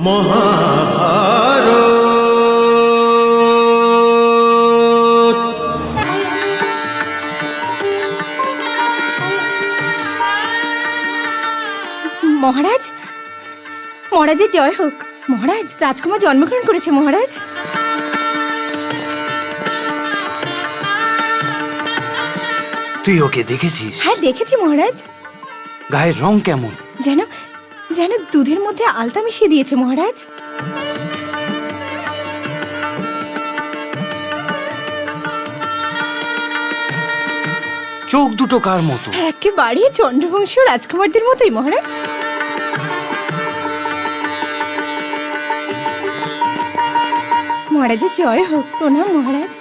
মহাভারত। মহারাজ? মহারাজের জয় হোক। মহারাজ রাজকুমার জন্মগ্রহণ করেছে মহারাজ। তুই ওকে দেখেছিস? হ্যাঁ দেখেছি মহারাজ। গায়ের রং কেমন? যেন যেন দুধের মধ্যে আলতা মিশিয়ে দিয়েছে মহারাজ। চোখ দুটো কার মতো? একেবারে চন্দ্রবংশ রাজকুমারদের মতোই মহারাজ। মহারাজের জয় হোক প্রণাম মহারাজ।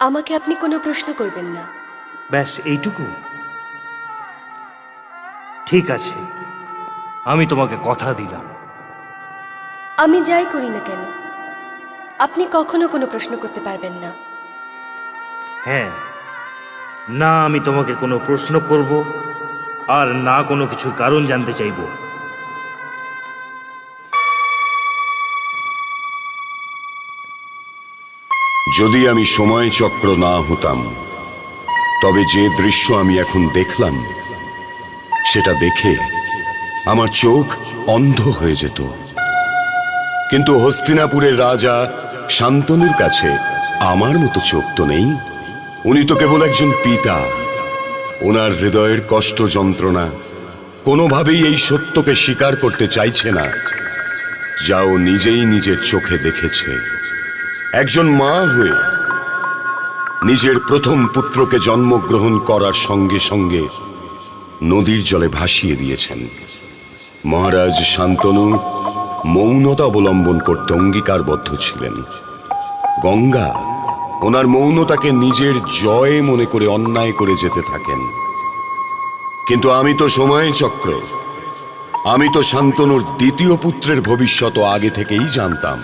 আমাকে আপনি কোনো প্রশ্ন করবেন না। ব্যাস এইটুকু। ঠিক আছে আমি তোমাকে কথা দিলাম। আমি যাই করি না কেন? আপনি কখনো কোনো প্রশ্ন করতে পারবেন না। হ্যাঁ না আমি তোমাকে কোনো প্রশ্ন করব আর না কোনো কিছুর কারণ জানতে চাইব। যদি আমি সময় চক্র না হতাম, তবে যে দৃশ্য আমি এখন দেখলাম, সেটা দেখে আমার চোখ অন্ধ হয়ে যেত। কিন্তু হস্তিনাপুরের রাজা শান্তনুর কাছে আমার মতো চোখ তো নেই। উনি তো কেবল একজন পিতা। ওনার হৃদয়ের কষ্ট যন্ত্রণা কোনোভাবেই এই সত্যকে স্বীকার করতে চাইছে না, যা ও নিজেই নিজের চোখে দেখেছে। একজন মা হয়ে নিজের প্রথম পুত্রকে জন্মগ্রহণ করার সঙ্গে সঙ্গে নদীর জলে ভাসিয়ে দিয়েছেন। মহারাজ শান্তনু মৌনতা অবলম্বন করতে অঙ্গীকারবদ্ধ ছিলেন। গঙ্গা ওনার মৌনতাকে নিজের জয় মনে করে অন্যায় করে যেতে থাকেন। কিন্তু আমি তো সময় চক্র, আমি তো শান্তনুর দ্বিতীয় পুত্রের ভবিষ্যৎ আগে থেকেই জানতাম।